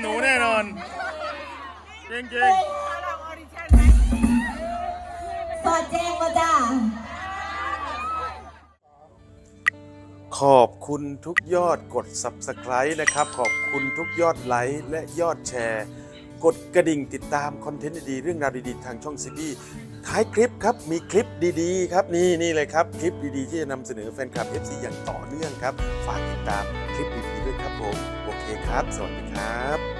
หนูแน่นอนจริงสอดแจ้งมาจ้าๆขอบคุณทุกยอดกด Subscribe นะครับ ขอบคุณทุกยอดไลค์และยอดแชร์ กดกระดิ่งติดตามคอนเทนต์ดีๆเรื่องราวดีๆ ทางช่องซีบีท้ายคลิปครับมีคลิปดีๆ ครับนี่นี่เลยครับ คลิปดีๆ ที่จะนำเสนอแฟนคลับ FC อย่างต่อเนื่องครับ ฝากติดตามคลิปดีๆด้วยครับผมโอเค ครับ สวัสดีครับ